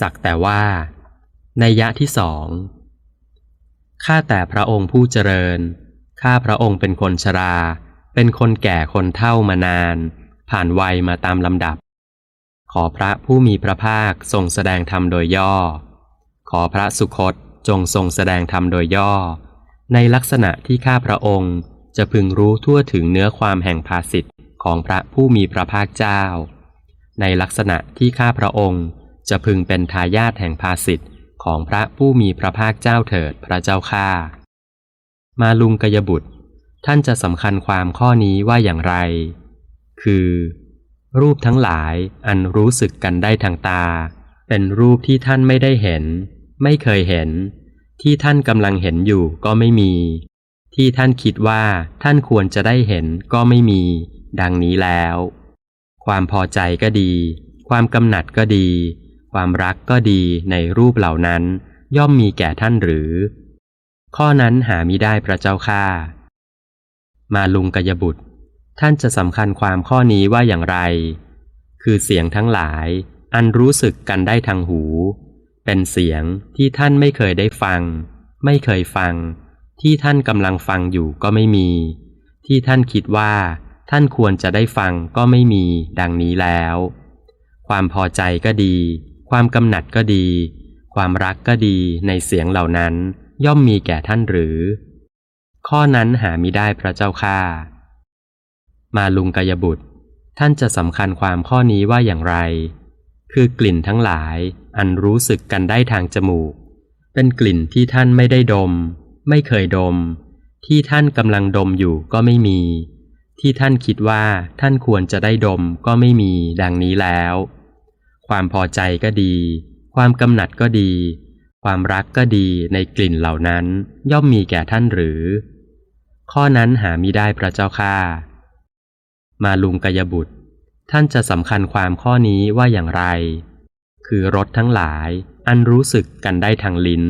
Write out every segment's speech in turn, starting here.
สักแต่ว่า ในยะที่สอง ข้าแต่พระองค์ผู้เจริญ ข้าพระองค์เป็นคนชรา เป็นคนแก่คนเฒ่ามานาน ผ่านวัยมาตามลำดับ ขอพระผู้มีพระภาคทรงแสดงธรรมโดยย่อ ขอพระสุคตจงทรงแสดงธรรมโดยย่อ ในลักษณะที่ข้าพระองค์จะพึงรู้ทั่วถึงเนื้อความแห่งภาสิทธิ์ของพระผู้มีพระภาคเจ้า ในลักษณะที่ข้าพระองค์ จะพึงเป็นทายาทแห่งภาสิทธิ์ของพระผู้มีพระภาคเจ้าเถิดพระเจ้าข้ามาลุงกยบุตร ท่านจะสำคัญความข้อนี้ว่าอย่างไร คือ รูปทั้งหลายอันรู้สึกกันได้ทางตา เป็นรูปที่ท่านไม่ได้เห็น ไม่เคยเห็น ที่ท่านกำลังเห็นอยู่ก็ไม่มี ที่ท่านคิดว่าท่านควรจะได้เห็นก็ไม่มี ดังนี้แล้ว ความพอใจก็ดี ความกำหนัดก็ดี ความรักก็ดีในรูปเหล่านั้น ย่อมมีแก่ท่านหรือ ข้อนั้นหามิได้พระเจ้าค่า มาลุงกยบุตร ท่านจะสำคัญความข้อนี้ว่าอย่างไร คือเสียงทั้งหลายอันรู้สึกกันได้ทางหู เป็นเสียงที่ท่านไม่เคยได้ฟัง ไม่เคยฟัง ที่ท่านกำลังฟังอยู่ก็ไม่มี ที่ท่านคิดว่า ท่านควรจะได้ฟังก็ไม่มี ดังนี้แล้ว ความพอใจก็ดี ความกำหนัดก็ดี ความรักก็ดีในเสียงเหล่านั้นย่อมมีแก่ท่านหรือ ข้อนั้นหามิได้พระเจ้าค่า มาลุงกยบุตร ท่านจะสำคัญความข้อนี้ว่าอย่างไร คือกลิ่นทั้งหลายอันรู้สึกกันได้ทางจมูก เป็นกลิ่นที่ท่านไม่ได้ดม ไม่เคยดม ที่ท่านกำลังดมอยู่ก็ไม่มี ที่ท่านคิดว่าท่านควรจะได้ดมก็ไม่มีดังนี้แล้ว ความพอใจก็ดี ความกำหนัดก็ดี ความรักก็ดีในกลิ่นเหล่านั้นย่อมมีแก่ท่านหรือ ข้อนั้นหามิได้พระเจ้าค่า มาลุงกยบุตร ท่านจะสำคัญความข้อนี้ว่าอย่างไร คือรสทั้งหลายอันรู้สึกกันได้ทางลิ้น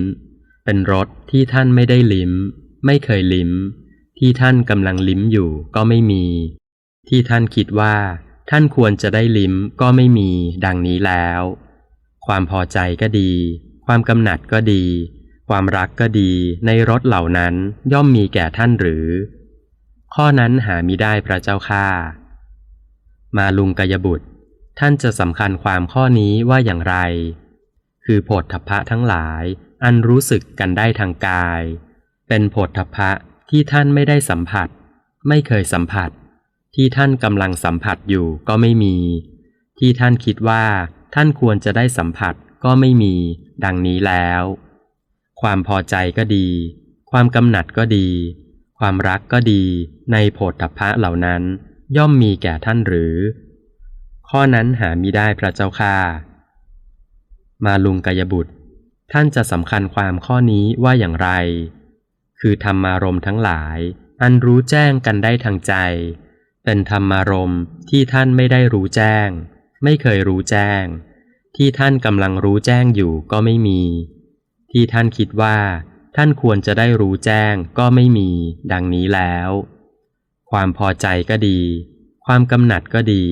เป็นรสที่ท่านไม่ได้ลิ้ม ไม่เคยลิ้ม ที่ท่านกำลังลิ้มอยู่ก็ไม่มี ที่ท่านคิดว่า ท่านควรจะได้ลิ้มก็ไม่มีดังนี้แล้ว ความพอใจก็ดี ความกำหนัดก็ดี ความรักก็ดีในรสเหล่านั้นย่อมมีแก่ท่านหรือ ข้อนั้นหามิได้พระเจ้าค่า มาลุงกยบุตร ท่านจะสำคัญความข้อนี้ว่าอย่างไร คือโผฏฐัพพะทั้งหลาย อันรู้สึกกันได้ทางกาย เป็นโผฏฐัพพะที่ท่านไม่ได้สัมผัส ไม่เคยสัมผัส ที่ท่านกำลังสัมผัสอยู่ก็ไม่มี ที่ท่านคิดว่าท่านควรจะได้สัมผัสก็ไม่มี ดังนี้แล้ว ความพอใจก็ดี ความกำหนัดก็ดี ความรักก็ดี ในโผฏฐัพพะเหล่านั้น ย่อมมีแก่ท่านหรือ ข้อนั้นหามิได้พระเจ้าค่ามาลุงกยบุตร ท่านจะสำคัญความข้อนี้ว่าอย่างไร คือธรรมารมทั้งหลาย อันรู้แจ้งกันได้ทางใจ เป็นธรรมารมณ์ที่ท่านไม่ได้รู้แจ้ง ไม่เคยรู้แจ้ง ที่ท่านกำลังรู้แจ้งอยู่ก็ไม่มี ที่ท่านคิดว่า ท่านควรจะได้รู้แจ้งก็ไม่มี ดังนี้แล้ว ความพอใจก็ดี ความกำหนัดก็ดี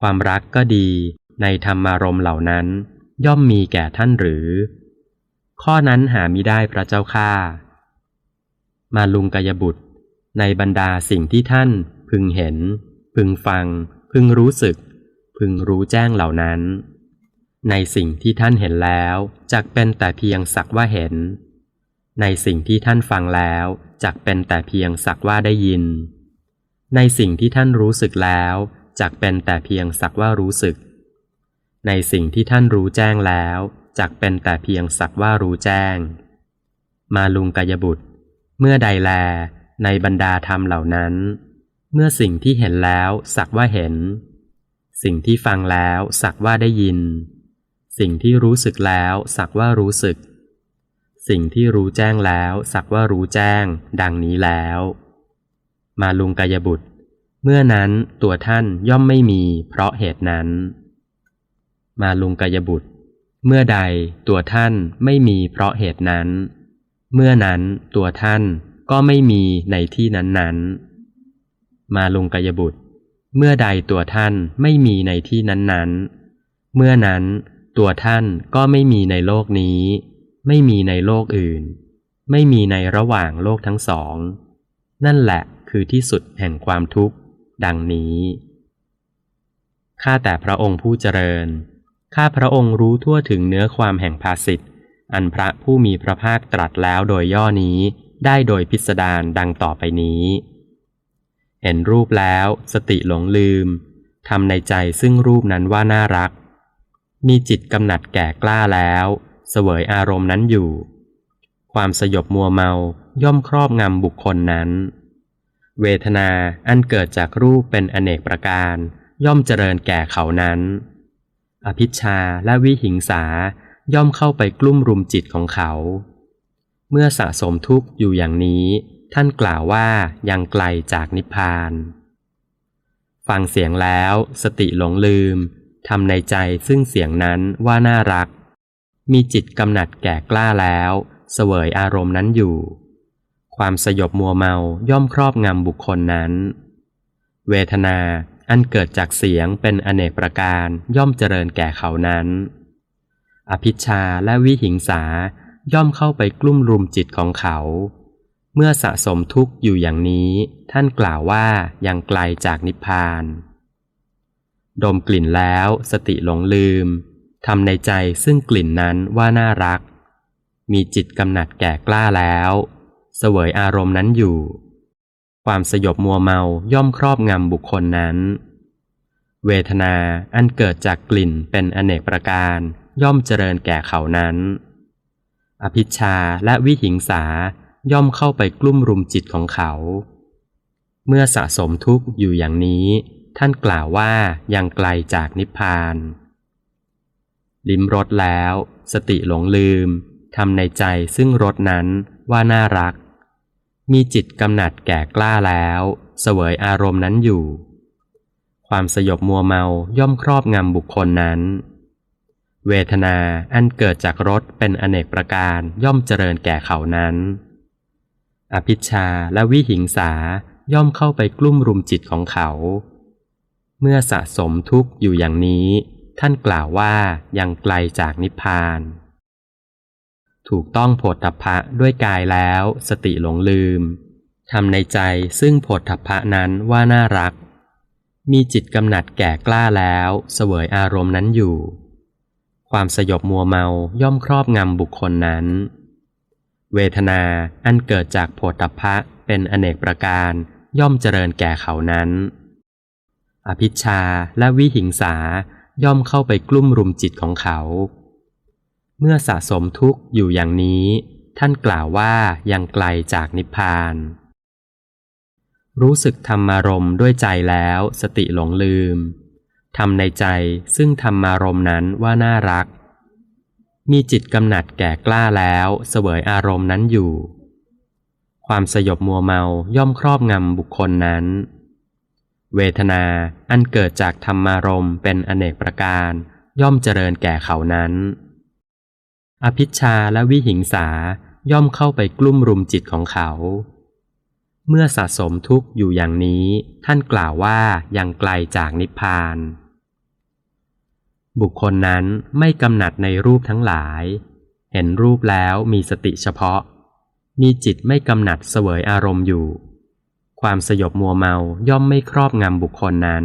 ความรักก็ดี ในธรรมารมณ์เหล่านั้น ย่อมมีแก่ท่านหรือ ข้อนั้นหามิได้พระเจ้าค่ามาลุงกยบุตร ในบรรดาสิ่งที่ท่าน พึงเห็น พึงฟัง พึงรู้สึก พึงรู้แจ้งเหล่านั้น ในสิ่งที่ท่านเห็นแล้วจักเป็นแต่เพียงสักว่าเห็น ในสิ่งที่ท่านฟังแล้วจักเป็นแต่เพียงสักว่าได้ยิน ในสิ่งที่ท่านรู้สึกแล้วจักเป็นแต่เพียงสักว่ารู้สึก ในสิ่งที่ท่านรู้แจ้งแล้วจักเป็นแต่เพียงสักว่ารู้แจ้ง มาลุงกายบุตร เมื่อใดแลในบรรดาธรรมเหล่านั้น เมื่อสิ่งที่เห็นแล้วสักว่าเห็น สิ่งที่ฟังแล้วสักว่าได้ยิน สิ่งที่รู้สึกแล้วสักว่ารู้สึก สิ่งที่รู้แจ้งแล้วสักว่ารู้แจ้ง ดังนี้แล้ว มาลุงกายบุตร เมื่อนั้นตัวท่านย่อมไม่มีเพราะเหตุนั้น มาลุงกายบุตร เมื่อใดตัวท่านไม่มีเพราะเหตุนั้น เมื่อนั้นตัวท่านก็ไม่มีในที่นั้นๆ มาลุงกายบุตร เมื่อใดตัวท่านไม่มีในที่นั้นๆ เมื่อนั้นตัวท่านก็ไม่มีในโลกนี้ ไม่มีในโลกอื่น ไม่มีในระหว่างโลกทั้งสอง นั่นแหละคือที่สุดแห่งความทุกข์ ดังนี้ข้าแต่พระองค์ผู้เจริญ ข้าพระองค์รู้ทั่วถึงเนื้อความแห่งภาสิทธิ์อันพระผู้มีพระภาคตรัสแล้วโดยย่อนี้ได้โดยพิสดารดังต่อไปนี้ เห็นรูปแล้วสติหลงลืมทำในใจซึ่งรูปนั้นว่าน่ารัก มีจิตกำหนัดแก่กล้าแล้ว เสวยอารมณ์นั้นอยู่ ความสยบมัวเมาย่อมครอบงำบุคคลนั้น เวทนาอันเกิดจากรูปเป็นอเนกประการ ย่อมเจริญแก่เขานั้น อภิชาและวิหิงสาย่อมเข้าไปกลุ่มรุมจิตของเขา เมื่อสะสมทุกข์อยู่อย่างนี้ ท่านกล่าวว่ายังไกลจากนิพพาน ฟังเสียงแล้วสติหลงลืมทำในใจซึ่งเสียงนั้นว่าน่ารัก มีจิตกำหนัดแก่กล้าแล้ว เสวยอารมณ์นั้นอยู่ ความสยบมัวเมาย่อมครอบงำบุคคลนั้น เวทนาอันเกิดจากเสียงเป็นอเนกประการย่อมเจริญแก่เขานั้น อภิชาและวิหิงสาย่อมเข้าไปกลุ่มรุมจิตของเขา เมื่อสะสมทุกข์อยู่อย่างนี้ ท่านกล่าวว่ายังไกลจากนิพพาน ดมกลิ่นแล้วสติหลงลืมทำในใจซึ่งกลิ่นนั้นว่าน่ารัก มีจิตกำหนัดแก่กล้าแล้ว เสวยอารมณ์นั้นอยู่ ความสยบมัวเมาย่อมครอบงำบุคคลนั้น เวทนาอันเกิดจากกลิ่นเป็นอเนกประการย่อมเจริญแก่เขานั้น อภิชาและวิหิงสา ย่อมเข้าไปกลุ่มรุมจิตของเขา เมื่อสะสมทุกข์อยู่อย่างนี้ ท่านกล่าวว่ายังไกลจากนิพพาน ลิ้มรสแล้ว สติหลงลืมทำในใจซึ่งรสนั้นว่าน่ารัก มีจิตกำหนัดแก่กล้าแล้ว เสวยอารมณ์นั้นอยู่ ความสยบมัวเมาย่อมครอบงำบุคคลนั้นเวทนาอันเกิดจากรสเป็นอเนกประการย่อมเจริญแก่เขานั้น อภิชาและวิหิงสาย่อมเข้าไปกลุ่มรุมจิตของเขา เมื่อสะสมทุกข์อยู่อย่างนี้ ท่านกล่าวว่ายังไกลจากนิพพาน ถูกต้องโผฏฐัพพะด้วยกายแล้ว สติหลงลืมทำในใจซึ่งโผฏฐัพพะนั้นว่าน่ารัก มีจิตกำหนัดแก่กล้าแล้วเสวยอารมณ์นั้นอยู่ ความสยบมัวเมาย่อมครอบงำบุคคลนั้น เวทนาอันเกิดจากโผฏฐัพพะเป็นอเนกประการย่อมเจริญแก่เขานั้น อภิชาและวิหิงสาย่อมเข้าไปกลุ่มรุมจิตของเขา เมื่อสะสมทุกข์อยู่อย่างนี้ ท่านกล่าวว่ายังไกลจากนิพพาน รู้สึกธรรมารมด้วยใจแล้วสติหลงลืมทำในใจซึ่งธรรมารมนั้นว่าน่ารัก มีจิตกำหนัดแก่กล้าแล้วเสวยอารมณ์นั้นอยู่ ความสยบมัวเมาย่อมครอบงำบุคคลนั้น เวทนาอันเกิดจากธรรมารมณ์เป็นอเนกประการย่อมเจริญแก่เขานั้น อภิชาและวิหิงสาย่อมเข้าไปกลุ่มรุมจิตของเขา เมื่อสะสมทุกข์อยู่อย่างนี้ท่านกล่าวว่ายังไกลจากนิพพาน บุคคลนั้นไม่กำหนัดในรูปทั้งหลาย เห็นรูปแล้วมีสติเฉพาะ มีจิตไม่กำหนัดเสวยอารมณ์อยู่ ความสยบมัวเมาย่อมไม่ครอบงำบุคคลนั้น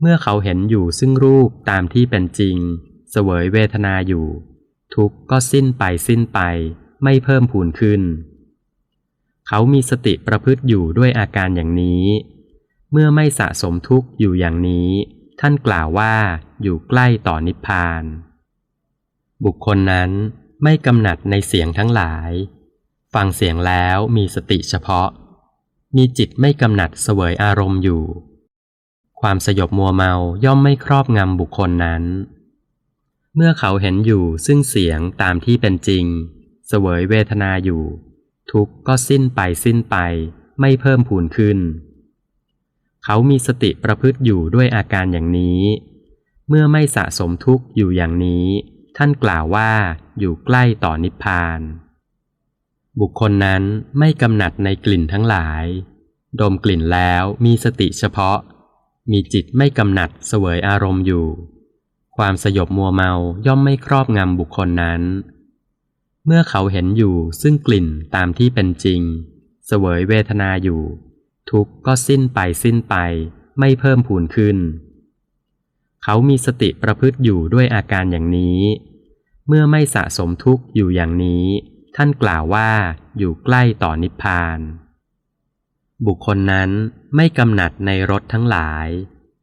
เมื่อเขาเห็นอยู่ซึ่งรูปตามที่เป็นจริง เสวยเวทนาอยู่ ทุกข์ก็สิ้นไปสิ้นไป ไม่เพิ่มพูนขึ้น เขามีสติประพฤติอยู่ด้วยอาการอย่างนี้ เมื่อไม่สะสมทุกข์อยู่อย่างนี้ ท่านกล่าวว่าอยู่ใกล้ต่อนิพพาน บุคคลนั้นไม่กำหนัดในเสียงทั้งหลาย ฟังเสียงแล้วมีสติเฉพาะ มีจิตไม่กำหนัดเสวยอารมณ์อยู่ ความสยบมัวเมาย่อมไม่ครอบงำบุคคลนั้น เมื่อเขาเห็นอยู่ซึ่งเสียงตามที่เป็นจริง เสวยเวทนาอยู่ ทุกข์ก็สิ้นไปสิ้นไปไม่เพิ่มพูนขึ้น เขามีสติประพฤติอยู่ด้วยอาการอย่างนี้ เมื่อไม่สะสมทุกข์อยู่อย่างนี้ ท่านกล่าวว่าอยู่ใกล้ต่อนิพพาน บุคคลนั้นไม่กำหนัดในกลิ่นทั้งหลาย ดมกลิ่นแล้วมีสติเฉพาะ มีจิตไม่กำหนัดเสวยอารมณ์อยู่ ความสยบมัวเมาย่อมไม่ครอบงำบุคคลนั้น เมื่อเขาเห็นอยู่ซึ่งกลิ่นตามที่เป็นจริง เสวยเวทนาอยู่ ทุกข์ก็สิ้นไปสิ้นไป ไม่เพิ่มพูนขึ้น เขามีสติประพฤติอยู่ด้วยอาการอย่างนี้ เมื่อไม่สะสมทุกข์อยู่อย่างนี้ ท่านกล่าวว่าอยู่ใกล้ต่อนิพพาน บุคคลนั้นไม่กำหนัดในรสทั้งหลาย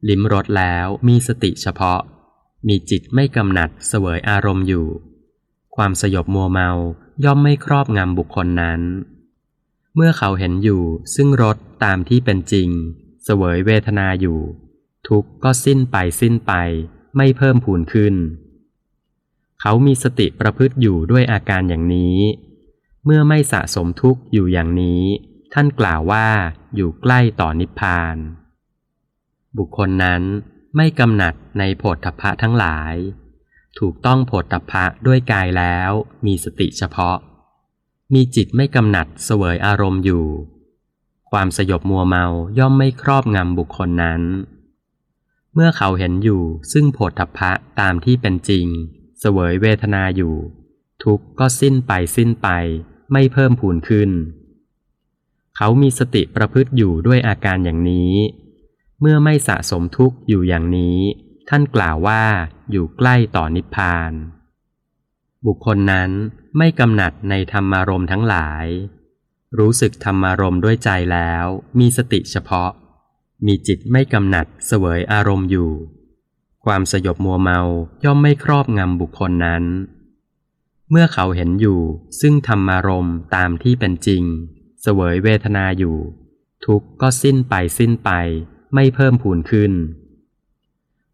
ลิ้มรสแล้วมีสติเฉพาะ มีจิตไม่กำหนัดเสวยอารมณ์อยู่ ความสยบมัวเมาย่อมไม่ครอบงำบุคคลนั้น เมื่อเขาเห็นอยู่ซึ่งรสตามที่เป็นจริง เสวยเวทนาอยู่ ทุกข์ก็สิ้นไปสิ้นไปไม่เพิ่มพูนขึ้น เขามีสติประพฤติอยู่ด้วยอาการอย่างนี้ เมื่อไม่สะสมทุกข์อยู่อย่างนี้ ท่านกล่าวว่าอยู่ใกล้ต่อนิพพาน บุคคลนั้นไม่กำหนัดในโผฏฐพะทั้งหลาย ถูกต้องโผฏฐพะด้วยกายแล้วมีสติเฉพาะ มีจิตไม่กำหนัดเสวยอารมณ์อยู่ ความสยบมัวเมาย่อมไม่ครอบงำบุคคลนั้น เมื่อเขาเห็นอยู่ซึ่งโผฏฐัพพะตามที่เป็นจริง เสวยเวทนาอยู่ ทุกข์ก็สิ้นไปสิ้นไป ไม่เพิ่มพูนขึ้น เขามีสติประพฤติอยู่ด้วยอาการอย่างนี้ เมื่อไม่สะสมทุกข์อยู่อย่างนี้ ท่านกล่าวว่าอยู่ใกล้ต่อนิพพาน บุคคลนั้นไม่กำหนัดในธรรมารมณ์ทั้งหลาย รู้สึกธรรมารมณ์ด้วยใจแล้ว มีสติเฉพาะ มีจิตไม่กำหนัดเสวยอารมณ์อยู่ ความสยบมัวเมาย่อมไม่ครอบงำบุคคลนั้น เมื่อเขาเห็นอยู่ซึ่งธรรมารมณ์ตามที่เป็นจริง เสวยเวทนาอยู่ ทุกข์ก็สิ้นไปสิ้นไป ไม่เพิ่มพูนขึ้น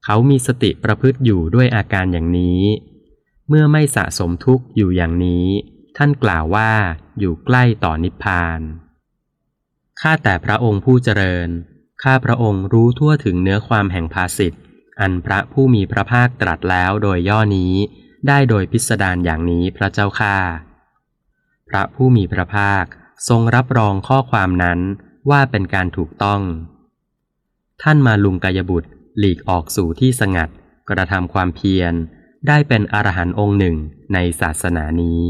เขามีสติประพฤติอยู่ด้วยอาการอย่างนี้ เมื่อไม่สะสมทุกข์อยู่อย่างนี้ ท่านกล่าวว่าอยู่ใกล้ต่อนิพพาน ข้าแต่พระองค์ผู้เจริญ ข้าพระองค์รู้ทั่วถึงเนื้อความแห่งภาสิทธิ์อันพระผู้มีพระภาคตรัสแล้วโดยย่อนี้ ได้โดยพิสดารอย่างนี้พระเจ้าข้าพระผู้มีพระภาคทรงรับรองข้อความนั้นว่าเป็นการถูกต้อง ท่านมาลุงกายบุตรหลีกออกสู่ที่สงัด กระทำความเพียร ได้เป็นอรหันต์องค์หนึ่งในศาสนานี้